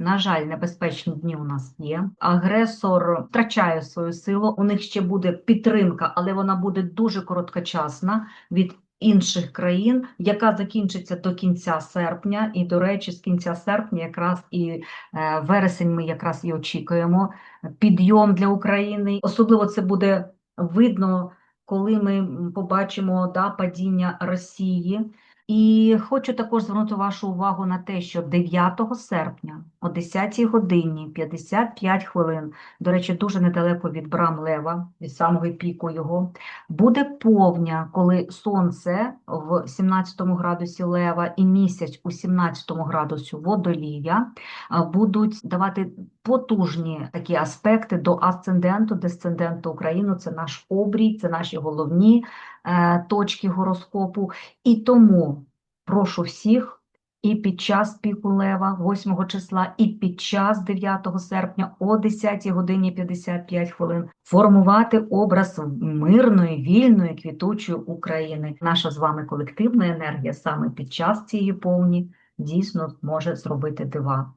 На жаль, небезпечні дні у нас є. Агресор втрачає свою силу. У них ще буде підтримка, але вона буде дуже короткочасна від інших країн, яка закінчиться до кінця серпня. І, до речі, з кінця серпня, якраз і е, вересень, ми якраз і очікуємо підйом для України. Особливо це буде видно, коли ми побачимо да, падіння Росії. І хочу також звернути вашу увагу на те, що 9 серпня о 10 годині 55 хвилин, до речі, дуже недалеко від брам Лева, від самого піку його, буде повня, коли сонце в 17 градусі Лева і місяць у 17 градусі Водолія будуть давати потужні такі аспекти до асценденту, десценденту України. Це наш обрій, це наші головні е, точки гороскопу. І тому прошу всіх і під час піку лева 8 числа, і під час 9 серпня о 10 годині 55 хвилин формувати образ мирної, вільної, квітучої України. Наша з вами колективна енергія саме під час цієї повні дійсно може зробити дива.